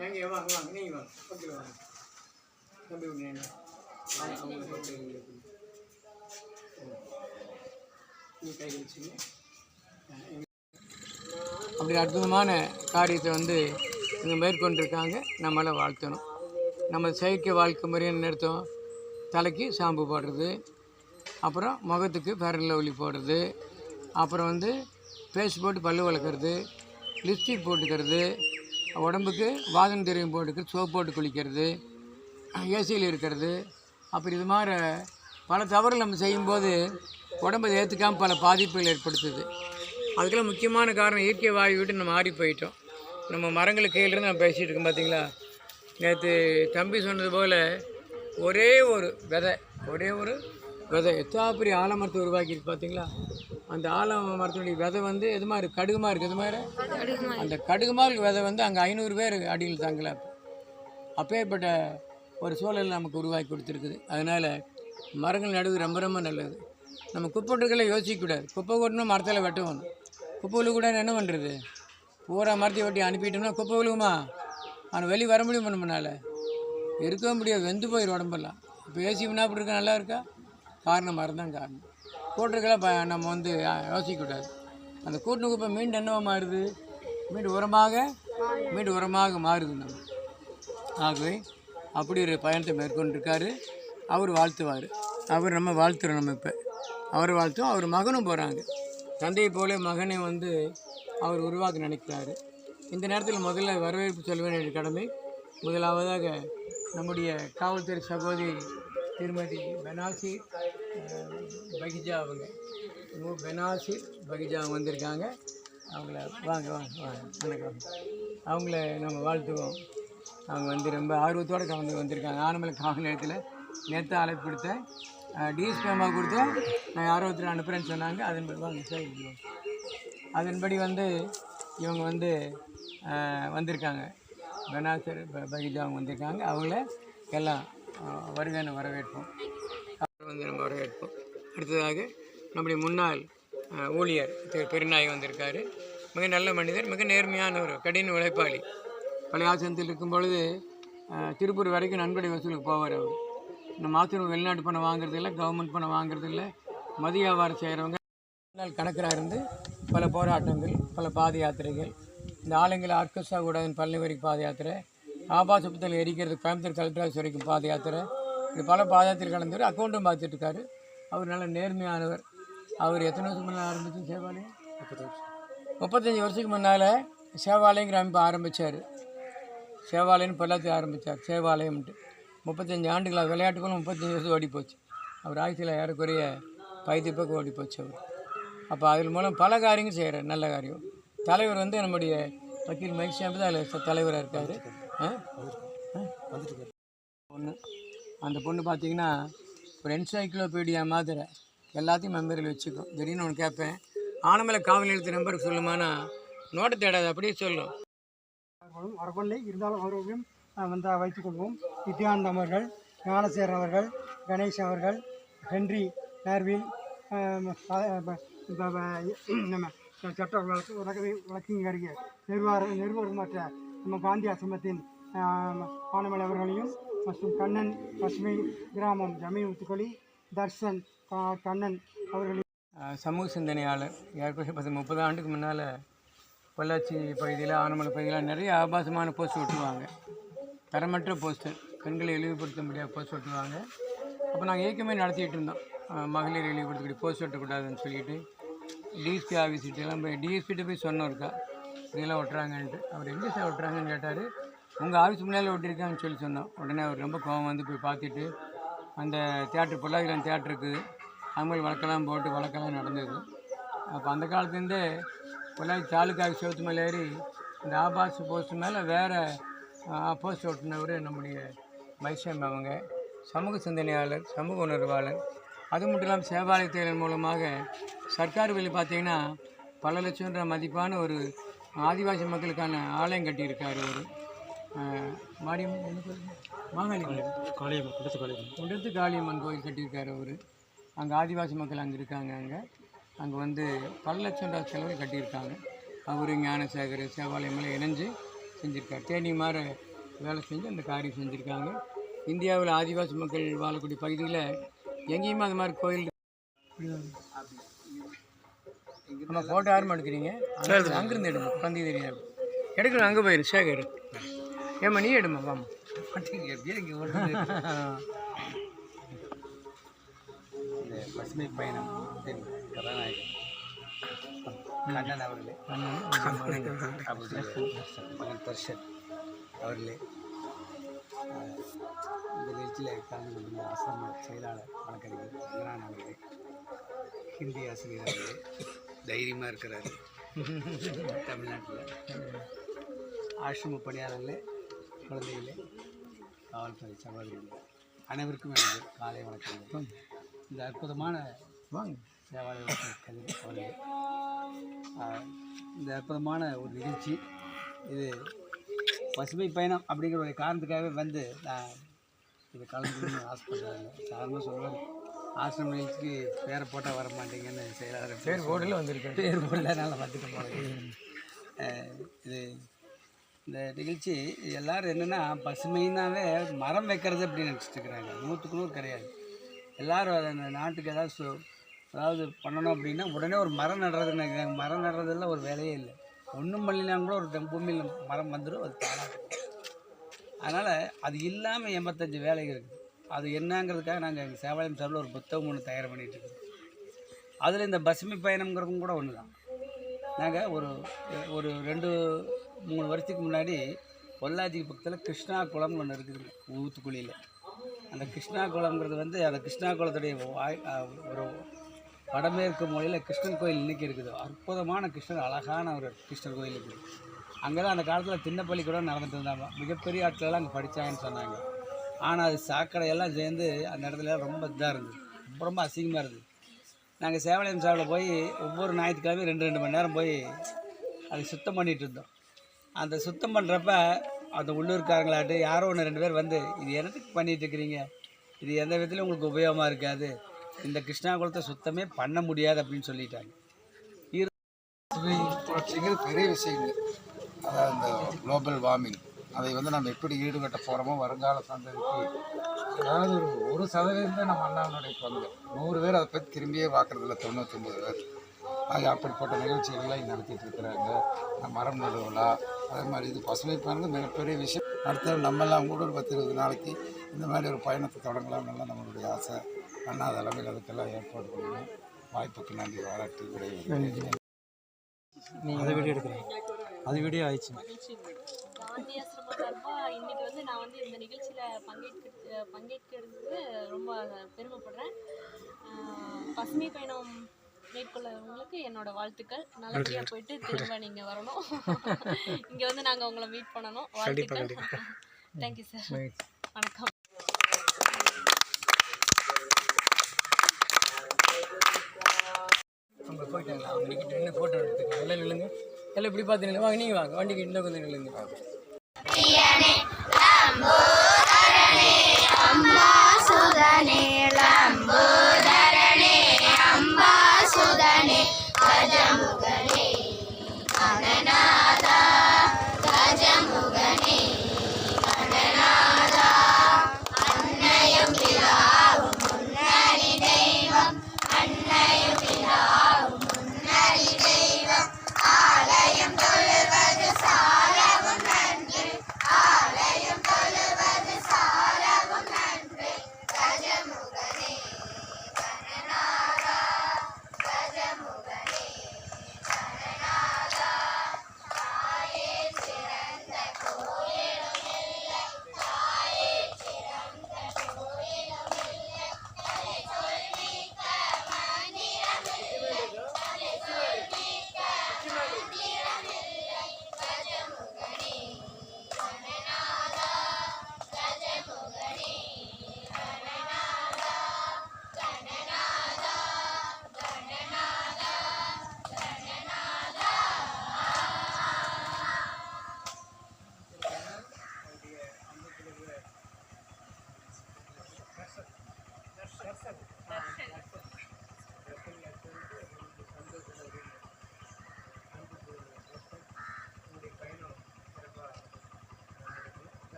நீங்கள் வாங்க வாங்க நீங்கள் வாங்க பக்கத்தில் வாங்க தம்பி ஒன்று அப்படி அற்புதமான காரியத்தை வந்து இங்கே மேற்கொண்டிருக்காங்க. நம்மளை வாழ்த்தணும். நம்ம செயற்கை வாழ்க்கை முறையை நிறுத்தம். தலைக்கு ஷாம்பு போடுறது. அப்புறம் முகத்துக்கு ஃபேரன் லவ்லி போடுறது. அப்புறம் வந்து பேஸ்ட் போட்டு பல்லு வளர்க்குறது. லிப்ஸ்டிக் போட்டுக்கிறது. உடம்புக்கு வாசனை திரவியம் போட்டுக்கிறது சோப் போட்டு குளிக்கிறது ஏசியில் இருக்கிறது அப்புறம் இது மாதிரி பல தவறுகள் நம்ம செய்யும்போது உடம்பை ஏற்றுக்காமல் பல பாதிப்புகள் ஏற்படுத்துது. அதுக்கெல்லாம் முக்கியமான காரணம் இயற்கை வாயு விட்டு நம்ம மாறி போயிட்டோம். நம்ம மரங்களுக்கு கீழேருந்து நம்ம பேசிகிட்டு இருக்கோம் பார்த்தீங்களா நேற்று தம்பி சொன்னது போல் ஒரே ஒரு விதை ஒரே ஒரு விதை எத்தா பெரிய ஆலமரத்தை உருவாக்கியிருக்கு பார்த்தீங்களா அந்த ஆலமரத்தினுடைய விதை வந்து எது மாதிரி? கடுகுமா இருக்குது. எது மாதிரி? அந்த கடுகுமா இருக்க. விதை வந்து அங்கே ஐநூறு பேர் அடியில் தாங்கல அப்பேற்பட்ட ஒரு சூழல் நமக்கு உருவாக்கி கொடுத்துருக்குது. அதனால் மரங்கள் நடுவது ரொம்ப ரொம்ப நல்லது. நம்ம குப்பை யோசிக்கக்கூடாது குப்பை கொட்டணும் மரத்தில் வெட்டணும் குப்பை கூட என்ன பண்ணுறது பூரா மரத்தை வெட்டி அனுப்பிட்டோம்னா குப்பை விழுகுமா? அவன் வெளியே வர முடியும் நம்மளால இருக்கவே முடியாது. வெந்து போயிடும் உடம்பெல்லாம். இப்போ ஏசி அப்படி இருக்கா நல்லா இருக்கா? காரணம் மரம் தான் காரணம். கூட்டுறதுக்கெல்லாம் நம்ம வந்து யோசிக்கக்கூடாது அந்த கூட்டு குப்பை மீண்டும் என்னவோ மாறுது? மீண்டும் உரமாக? மீண்டும் உரமாக மாறுது நம்ம. ஆகவே அப்படி ஒரு பயணத்தை மேற்கொண்டிருக்காரு. அவர் வாழ்த்துவார். அவர் நம்ம வாழ்த்துறோம் நம்ம இப்போ. அவர் வாழ்த்தும் அவர் மகனும் போகிறாங்க தந்தையை போல மகனை வந்து அவர் உருவாக்க நினைக்கிறாரு. இந்த நேரத்தில் முதல்ல வரவேற்பு சொல்ல வேண்டிய கடமை முதலாவதாக நம்முடைய காவல்துறை சகோதரி திருமதி பெனாசி பகிஜா அவங்க. மு பெனாசிர் பகிஜா வந்திருக்காங்க. அவங்கள வாங்க வாங்க வாங்க. வணக்கம். அவங்கள நம்ம வாழ்த்துவோம். அவங்க வந்து ரொம்ப ஆர்வத்தோடு கலந்து வந்திருக்காங்க. ஆனமலை காவல் நிலையத்தில் நேற்று அழைப்பு கொடுத்தேன். டிஎஸ்பி அம்மா நான் யாரோ அனுப்புகிறேன்னு சொன்னாங்க. அதன்படி வாங்க சார் வாங்க. அதன்படி வந்து இவங்க வந்து வந்திருக்காங்க. பெனாசர் ப- பகிஜா அவங்க வந்திருக்காங்க. அவங்கள எல்லாம் அஹ், வருகன்னு வரவேற்போம். வந்து நம்ம வரவேற்போம் அடுத்ததாக நம்முடைய முன்னாள் ஊழியர் திரு பெருநாய் வந்திருக்காரு. மிக நல்ல மனிதர் மிக நேர்மையானவர் கடின உழைப்பாளி. பழைய ஆசிரமத்தில் இருக்கும் பொழுது திருப்பூர் வரைக்கும் நன்கொடை வசூலுக்கு போவார் அவர். இந்த ஆசிரியர் வெளிநாட்டு பணம் வாங்குறது இல்லை கவர்மெண்ட் பணம் வாங்குறது இல்லை. மதிய வியாபாரம் செய்கிறவங்க நாள் கணக்கராக இருந்து பல போராட்டங்கள் பல பாத யாத்திரைகள். இந்த ஆலங்கல் ஆர்கெஸ்ட்ரா கூடாது பள்ளி வரைக்கும் பாத யாத்திரை. ஆபாச எரிக்கிறது கோயம்புத்தூர் கலெக்டர் வரைக்கும் பாத யாத்திரை. இது பல பாத யாத்திரை கலந்தவர் அக்கௌண்ட்டும் பார்த்துட்டு இருக்காரு அவர் நல்ல நேர்மையானவர். அவர் எத்தனை வருஷம் முன்னாடி ஆரம்பிச்சு சேவாலயம்? முப்பத்தஞ்சு வருஷத்துக்கு முன்னால் சேவாலயங்கிற அமைப்பு ஆரம்பித்தார் சேவாலயம்னு பொள்ளாச்சி ஆரம்பித்தார் சேவாலயம்ன்ட்டு. முப்பத்தஞ்சு ஆண்டுகளாக விளையாட்டுகளும் முப்பத்தஞ்சு வருஷம் ஓடி போச்சு. அவர் ஆயுசில் ஏறக்குறைய பைத்திய பக்கம் ஓடி போச்சு அவர். அப்போ அதன் மூலம் பல காரியங்கள் செய்கிறார் நல்ல காரியம். தலைவர் வந்து நம்முடைய வக்கீல் மகிழ்ச்சியாம்பு தான் அதில் தலைவராக இருக்கார். பொண்ணு அந்த பொண்ணு பார்த்தீங்கன்னா ஒரு என்சைக்ளோபீடியா மாதிரி. எல்லாத்தையும் மெமரியில் வச்சுக்கும். திடீர்னு ஒன்று கேட்பேன். ஆனமலை காவல் நிலையத்து நம்பருக்கு சொல்லுமானா நோட்டை தேடாது அப்படியே சொல்லும் வரவில்லை. இருந்தாலும் அவர்களையும் வந்து வைத்துக் கொள்வோம். நித்யானந்த் அவர்கள் ஞானசேகரன் அவர்கள் கணேஷ் அவர்கள் ஹென்றி நேர்வில் நம்ம சட்ட வழக்கு வழக்கு வழக்கறிஞர் நிர்வாக நிர்வாகமற்ற நம்ம காந்தி ஆசிரமத்தின் ஆனமலை அவர்களையும் மற்றும் கண்ணன் பசுமை கிராமம் ஜமீன் முத்துக்கொலி தர்ஷன் கண்ணன் அவர்களையும் சமூக சிந்தனையாளர். ஏற்கனவே பத்து முப்பது ஆண்டுக்கு முன்னால் பொள்ளாச்சி பகுதியில் ஆனமலை பகுதியில் நிறைய ஆபாசமான போஸ்ட் ஒட்டுவாங்க. தரமற்ற போஸ்டர் பெண்களை இழிவுபடுத்த முடியாத போஸ்ட் ஒட்டுவாங்க. அப்போ நாங்கள் இயக்கமே நடத்திட்டு இருந்தோம். மகளிர் இழிவுபடுத்தக்கூடிய போஸ்ட் ஒட்டக்கூடாதுன்னு சொல்லிட்டு. டிஎஸ்பி ஆஃபீஸ்கிட்டலாம் போய் டிஎஸ்பிகிட்ட போய் சொன்னோம் இருக்கா. இதெல்லாம் ஒட்டுறாங்கன்ட்டு. அவர் எங்கே சார் ஒட்டுறாங்கன்னு கேட்டார். உங்கள் ஆஃபீஸ் முன்னால் ஒட்டியிருக்காங்கன்னு சொல்லி சொன்னோம். உடனே அவர் ரொம்ப கோவம் வந்து போய் பார்த்துட்டு அந்த தேட்டர் பொள்ளாச்சியில் தேட்ருக்கு இருக்குது. அவங்க வழக்கெல்லாம் போட்டு வழக்கெல்லாம் நடந்தது. அப்போ அந்த காலத்துலேருந்தே பொள்ளாச்சி தாலுக்கா சிவத்து மேலே ஏறி இந்த ஆபாஸ் போஸ்ட் மேலே வேறு போஸ்ட் ஓட்டுனவர் நம்முடைய வைஷம் அவங்க. சமூக சிந்தனையாளர் சமூக உணர்வாளர். அது மட்டும் இல்லாமல் சேவாலயத்தின் மூலமாக சர்க்கார் வழி பார்த்தீங்கன்னா பல லட்சம்ன்ற மதிப்பான ஒரு ஆதிவாசி மக்களுக்கான ஆலயம் கட்டியிருக்காரு அவர் கோயில்? மாகாளி காளியம்மன் குண்டத்து காளியம்மன். கோயில் கட்டியிருக்காரு அவர். அங்கே ஆதிவாசி மக்கள் அங்கே இருக்காங்க அங்கே. அங்கே வந்து பல லட்சம் ரூபா செலவில் கட்டியிருக்காங்க. அவர் ஞானசேகர் சேவாலயம் எல்லாம் இணைஞ்சு செஞ்சுருக்காரு. தேனி மாதிரி வேலை செஞ்சு அந்த காரியம் செஞ்சுருக்காங்க. இந்தியாவில் ஆதிவாசி மக்கள் வாழக்கூடிய பகுதியில் எங்கேயுமே அது மாதிரி கோயில் நம்ம ஃபோட்டோ யாரும் எடுக்கிறீங்க அங்க- அங்கிருந்து எடுமா பந்தி தெரியாது எடுக்கணும் அங்கே போயிரு சேகர். ஏமா நீ எடுமா வாமா பசுமை பயணம் கதாநாயகன் கண்ணன் அவர்களே மகன் தர்ஷன் அவர்களே இந்த நிகழ்ச்சியில் கலந்து கொண்டுள்ள ஆசிரம செயலாளர் வழக்கறிஞர் ரங்கநாதன் அவர்களே ஹிந்தி ஆசிரியர் அவர்களே தைரியமாக இருக்கிறாரு. தமிழ்நாட்டில். ஆசிரம பணியாளர்களே குழந்தைகளே காவல்துறை சகோதரிகளே அனைவருக்கும் எனது காலை வணக்கம் இந்த அற்புதமான சேவாலய கதிர் அவர்களே. இந்த அற்புதமான ஒரு நிகழ்ச்சி. இது பசுமை பயணம் அப்படிங்கிற ஒரு காரணத்துக்காகவே வந்து நான் இது கலந்துக்கணும்னு ஆசைப்படுறாங்க சாதாரணமாக சொல்லுவார் ஆசிரம நிகழ்ச்சிக்கு பேரை போட்டால் வர மாட்டீங்கன்னு செயலாளர் பேர் போர்டில் வந்திருக்காரு. பேர் போடலனால வந்துட்டு போனது இது இந்த நிகழ்ச்சி எல்லோரும் என்னென்னா பசுமைனாவே மரம் வைக்கிறது அப்படின்னு நினச்சிட்டு இருக்கிறாங்க. நூற்றுக்கு நூறு கிடையாது. எல்லோரும் அதை அந்த நாட்டுக்கு ஏதாவது சு- அதாவது பண்ணணும் அப்படின்னா உடனே ஒரு மரம் நடுறது நினைக்கிறாங்க. மரம் நடுறதெல்லாம் ஒரு வேலையே இல்லை. ஒன்றும் பண்ணலாம் கூட ஒரு பூமியில் மரம் வந்துடும் அது தானாக அதனால் அது இல்லாமல் எண்பத்தஞ்சு வேலைகள் இருக்குது. அது என்னங்கிறதுக்காக நாங்கள் எங்கள் சேவாலயம் சார்பில் ஒரு புத்தகம் ஒன்று தயார் பண்ணிகிட்டு இருக்கோம். அதில் இந்த பசுமை பயணம்ங்கிறதும் கூட ஒன்று தான் நாங்கள் ஒரு ஒரு ரெண்டு மூணு வருஷத்துக்கு முன்னாடி பொள்ளாச்சி பக்கத்தில் கிருஷ்ணா குளம்னு ஒன்று இருக்குது ஊத்துக்குழியில். அந்த கிருஷ்ணா குளம்ங்கிறது வந்து அந்த கிருஷ்ணா குளத்துடைய வாய் ஒரு வடமேற்கு மொழியில் கிருஷ்ணன் கோயில் இன்றைக்கி இருக்குது. அற்புதமான கிருஷ்ணர் அழகான ஒரு கிருஷ்ணர் கோயில் இருக்குது. அங்கே தான் அந்த காலத்தில் திண்ணப்பள்ளி கூட நடந்துட்டு இருந்தாங்க. மிகப்பெரிய ஆட்களெல்லாம் அங்கே படித்தாங்கன்னு சொன்னாங்க. ஆனால் அது சாக்கடையெல்லாம் சேர்ந்து அந்த இடத்துல ரொம்ப இதாக இருந்தது. ரொம்ப ரொம்ப அசிங்கமாக இருந்தது. நாங்கள் சேவாலயம் சாவில் போய் ஒவ்வொரு ஞாயிற்றுக்கிழமையும் ரெண்டு ரெண்டு மணி நேரம் போய் அதை சுத்தம் பண்ணிகிட்டு இருந்தோம். அந்த சுத்தம் பண்ணுறப்ப அந்த உள்ளூர்காரங்களாட்டு யாரோ ஒன்று ரெண்டு பேர் வந்து இது என்னத்துக்கு பண்ணிகிட்ருக்கிறீங்க இது எந்த விதத்துலையும் உங்களுக்கு உபயோகமாக இருக்காது. இந்த கிருஷ்ணா குளத்தை சுத்தமே பண்ண முடியாது அப்படின்னு சொல்லிட்டாங்க. புரட்சிங்கிறது பெரிய விஷயம் அதாவது இந்த குளோபல் வார்மிங் அதை வந்து நம்ம எப்படி ஈடுகட்ட போகிறோமோ வருங்கால சந்ததிக்கு அதாவது ஒரு ஒரு சதவீதம் தான் நம்ம அண்ணாவினுடைய பங்கு. நூறு பேர் அதை பற்றி திரும்பியே பார்க்குறதில்ல தொண்ணூற்றொம்பது பேர். அது அப்படிப்பட்ட நிகழ்ச்சிகள்லாம் நடத்திட்டு இருக்கிறாங்க. மரம் நடுவிழா அதே மாதிரி இது பசுமை பயணம் மிகப்பெரிய விஷயம். அடுத்த நம்மெல்லாம் கூட ஒரு பத்து இருபது நாளைக்கு இந்த மாதிரி ஒரு பயணத்தை தொடங்கலாம்னு நம்மளுடைய ஆசை. அண்ணா தலைமையில் அதுக்கெல்லாம் ஏற்பாடு பண்ணுவோம் வாய்ப்புக்கு நன்றி பாராட்டி விடைபெறுகிறேன் அதை வீடியோ எடுக்கிறேன். அது வீடியோ ஆயிடுச்சு. காந்தி ஆசிரமம் சார்பா இன்னைக்கு வந்து நான் வந்து இந்த நிகழ்ச்சியில பங்கேற்க பங்கேற்கிறது ரொம்ப பெருமைப்படுறேன். பசுமை பயணம் மேற்கொள்ளவங்களுக்கு என்னோட வாழ்த்துக்கள். நல்லபடியா போயிட்டு திரும்ப நீங்க வரணும். இங்க வந்து நாங்க உங்களை மீட் பண்ணணும். வாழ்த்துக்கள். தேங்க்யூ சார் வணக்கம். அவங்க போயிட்டாங்களா? அவங்க நின்று ஃபோட்டோ எடுத்துக்கலாம். எல்லாம் நில்லுங்க. எல்லாம் இப்படி பார்த்து நில்லுங்க வாங்க நீங்கள் வாங்க. வண்டிக்கு இன்னும் கொஞ்சம் நில்லுங்க.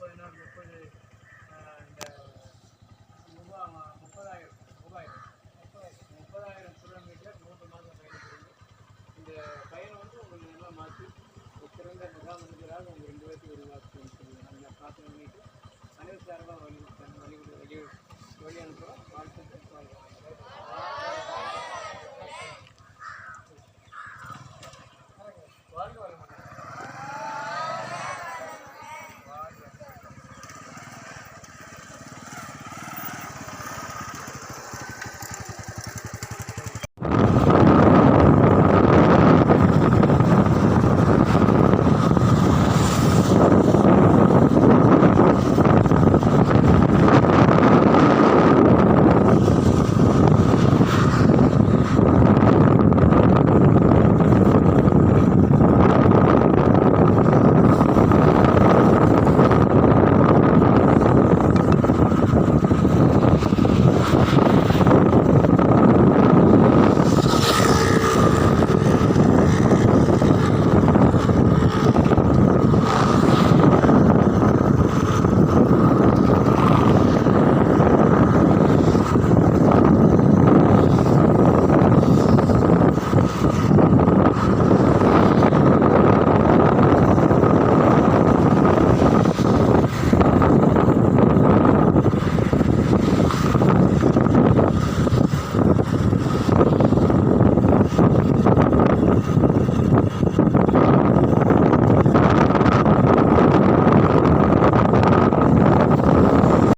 நீங்கள் முப்பது நாள் முப்பது ஆஹ்,